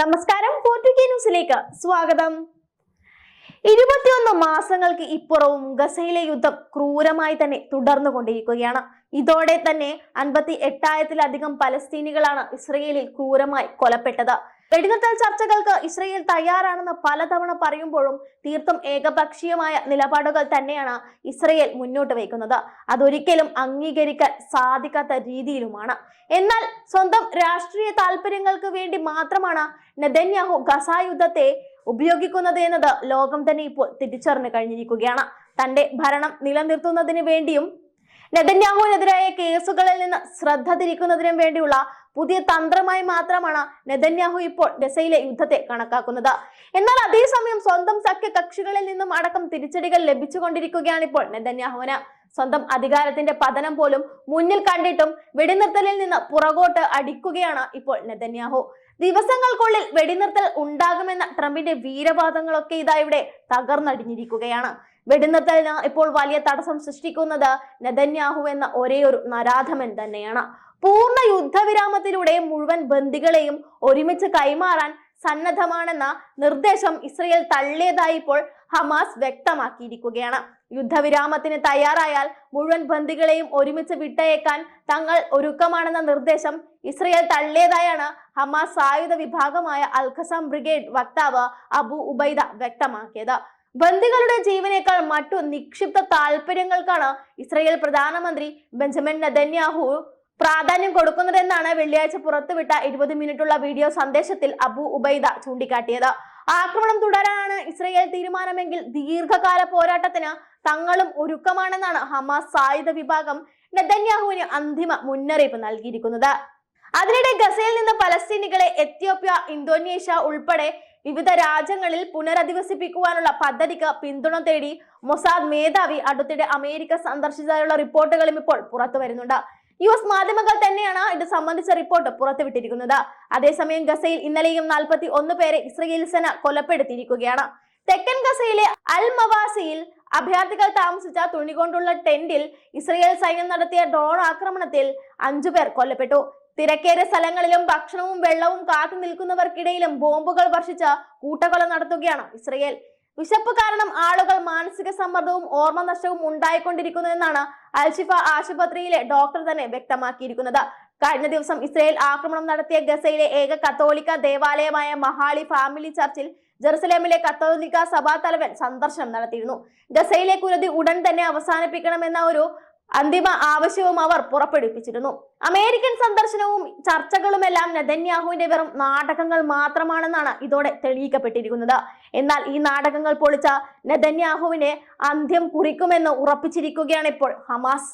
നമസ്കാരം ന്യൂസിലേക്ക് സ്വാഗതം. ഇരുപത്തിയൊന്ന് മാസങ്ങൾക്ക് ഇപ്പുറവും ഗസയിലെ യുദ്ധം ക്രൂരമായി തന്നെ തുടർന്നു കൊണ്ടിരിക്കുകയാണ് ഇതോടെ തന്നെ അൻപത്തി എട്ടായിരത്തിലധികം പലസ്തീനികളാണ് ഇസ്രയേലിൽ ക്രൂരമായി കൊലപ്പെട്ടത്. വെടിനിർത്തൽ ചർച്ചകൾക്ക് ഇസ്രയേൽ തയ്യാറാണെന്ന് പലതവണ പറയുമ്പോഴും തീർത്തും ഏകപക്ഷീയമായ നിലപാടുകൾ തന്നെയാണ് ഇസ്രയേൽ മുന്നോട്ട് വയ്ക്കുന്നത്. അതൊരിക്കലും അംഗീകരിക്കാൻ സാധിക്കാത്ത രീതിയിലുമാണ്. എന്നാൽ സ്വന്തം രാഷ്ട്രീയ താല്പര്യങ്ങൾക്ക് വേണ്ടി മാത്രമാണ് നെതന്യാഹു ഗസ യുദ്ധത്തെ ഉപയോഗിക്കുന്നത് എന്നത് ലോകം തന്നെ ഇപ്പോൾ തിരിച്ചറിഞ്ഞു കഴിഞ്ഞിരിക്കുകയാണ്. തന്റെ ഭരണം നിലനിർത്തുന്നതിന് വേണ്ടിയും നെതന്യാഹുവിനെതിരായ കേസുകളിൽ നിന്ന് ശ്രദ്ധ തിരിക്കുന്നതിനും വേണ്ടിയുള്ള പുതിയ തന്ത്രമായി മാത്രമാണ് നെതന്യാഹു ഇപ്പോൾ ഗസയിലെ യുദ്ധത്തെ കണക്കാക്കുന്നത്. എന്നാൽ അതേസമയം സ്വന്തം സഖ്യ കക്ഷികളിൽ നിന്നും അടക്കം തിരിച്ചടികൾ ലഭിച്ചുകൊണ്ടിരിക്കുകയാണ് ഇപ്പോൾ നെതന്യാഹുവിന്. സ്വന്തം അധികാരത്തിന്റെ പതനം പോലും മുന്നിൽ കണ്ടിട്ടും വെടിനിർത്തലിൽ നിന്ന് പുറകോട്ട് അടിക്കുകയാണ് ഇപ്പോൾ നെതന്യാഹു. ദിവസങ്ങൾക്കുള്ളിൽ വെടിനിർത്തൽ ഉണ്ടാകുമെന്ന ട്രംപിന്റെ വീരവാദങ്ങളൊക്കെ ഇതാ ഇവിടെ തകർന്നടിഞ്ഞിരിക്കുകയാണ്. വെടിനിർത്തലിന് ഇപ്പോൾ വലിയ തടസ്സം സൃഷ്ടിക്കുന്നത് നെതന്യാഹു എന്ന ഒരേ ഒരു നരാധമൻ തന്നെയാണ്. പൂർണ യുദ്ധവിരാമത്തിലൂടെ മുഴുവൻ ബന്ദികളെയും ഒരുമിച്ച് കൈമാറാൻ സന്നദ്ധമാണെന്ന നിർദ്ദേശം ഇസ്രയേൽ തള്ളിയതായി ഇപ്പോൾ ഹമാസ് വ്യക്തമാക്കിയിരിക്കുകയാണ്. യുദ്ധവിരാമത്തിന് തയ്യാറായാൽ മുഴുവൻ ബന്ദികളെയും ഒരുമിച്ച് വിട്ടയക്കാൻ തങ്ങൾ ഒരുക്കമാണെന്ന നിർദ്ദേശം ഇസ്രയേൽ തള്ളിയതായാണ് ഹമാസ് സായുധ വിഭാഗമായ അൽഖസം ബ്രിഗേഡ് വക്താവ് അബു ഉബൈദ വ്യക്തമാക്കിയത്. ബന്ദികളുടെ ജീവനേക്കാൾ മറ്റു നിക്ഷിപ്ത താല്പര്യങ്ങൾക്കാണ് ഇസ്രയേൽ പ്രധാനമന്ത്രി ബെഞ്ചമിൻ നദന്യാഹു പ്രാധാന്യം കൊടുക്കുന്നതെന്നാണ് വെള്ളിയാഴ്ച പുറത്തുവിട്ട ഇരുപത് മിനിറ്റുള്ള വീഡിയോ സന്ദേശത്തിൽ അബു ഉബൈദ ചൂണ്ടിക്കാട്ടിയത്. ആക്രമണം തുടരാനാണ് ഇസ്രയേൽ തീരുമാനമെങ്കിൽ ദീർഘകാല പോരാട്ടത്തിന് തങ്ങളും ഒരുക്കമാണെന്നാണ് ഹമാസ് സായുധ വിഭാഗം നെതന്യാഹുവിന് അന്തിമ മുന്നറിയിപ്പ് നൽകിയിരിക്കുന്നത്. അതിനിടെ ഗസയിൽ നിന്ന് പലസ്തീനികളെ എത്യോപ്യ ഇന്തോനേഷ്യ ഉൾപ്പെടെ വിവിധ രാജ്യങ്ങളിൽ പുനരധിവസിപ്പിക്കുവാനുള്ള പദ്ധതിക്ക് പിന്തുണ തേടി മൊസാദ് മേധാവി അടുത്തിടെ അമേരിക്ക സന്ദർശിച്ചതായുള്ള റിപ്പോർട്ടുകളും ഇപ്പോൾ പുറത്തു വരുന്നുണ്ട്. യു എസ് മാധ്യമങ്ങൾ തന്നെയാണ് ഇത് സംബന്ധിച്ച റിപ്പോർട്ട് പുറത്തുവിട്ടിരിക്കുന്നത്. അതേസമയം ഗസയിൽ ഇന്നലെയും നാൽപ്പത്തി ഒന്ന് പേരെ ഇസ്രയേൽ സേന കൊലപ്പെടുത്തിയിരിക്കുകയാണ്. തെക്കൻ ഗസയിലെ അൽ മവാസിയിൽ അഭയാർത്ഥികൾ താമസിച്ച തുണി കൊണ്ടുള്ള ടെന്റിൽ ഇസ്രയേൽ സൈന്യം നടത്തിയ ഡ്രോൺ ആക്രമണത്തിൽ അഞ്ചു പേർ കൊല്ലപ്പെട്ടു. തിരക്കേറിയ സ്ഥലങ്ങളിലും ഭക്ഷണവും വെള്ളവും കാത്തു നിൽക്കുന്നവർക്കിടയിലും ബോംബുകൾ വർഷിച്ച് കൂട്ടക്കൊല നടത്തുകയാണ് ഇസ്രയേൽ. വിശപ്പ് കാരണം ആളുകൾ മാനസിക സമ്മർദ്ദവും ഓർമ്മ നഷ്ടവും ഉണ്ടായിക്കൊണ്ടിരിക്കുന്നു എന്നാണ് അൽഷിഫ ആശുപത്രിയിലെ ഡോക്ടർ തന്നെ വ്യക്തമാക്കിയിരിക്കുന്നത്. കഴിഞ്ഞ ദിവസം ഇസ്രയേൽ ആക്രമണം നടത്തിയ ഗസയിലെ ഏക കത്തോലിക്ക ദേവാലയമായ മഹാളി ഫാമിലി ചർച്ചിൽ ജെറുസലേമിലെ കത്തോലിക്ക സഭാ തലവൻ സന്ദർശനം നടത്തിയിരുന്നു. ഗസയിലെ കുരുതി ഉടൻ തന്നെ അവസാനിപ്പിക്കണമെന്ന ഒരു അന്തിമ ആവശ്യവും അവർ പുറപ്പെടുവിപ്പിച്ചിരുന്നു. അമേരിക്കൻ സന്ദർശനവും ചർച്ചകളുമെല്ലാം നെതന്യാഹുവിന്റെ വെറും നാടകങ്ങൾ മാത്രമാണെന്നാണ് ഇതോടെ തെളിയിക്കപ്പെട്ടിരിക്കുന്നത്. എന്നാൽ ഈ നാടകങ്ങൾ പൊളിച്ച നെതന്യാഹുവിനെ അന്ത്യം കുറിക്കുമെന്ന് ഉറപ്പിച്ചിരിക്കുകയാണ് ഇപ്പോൾ ഹമാസ്.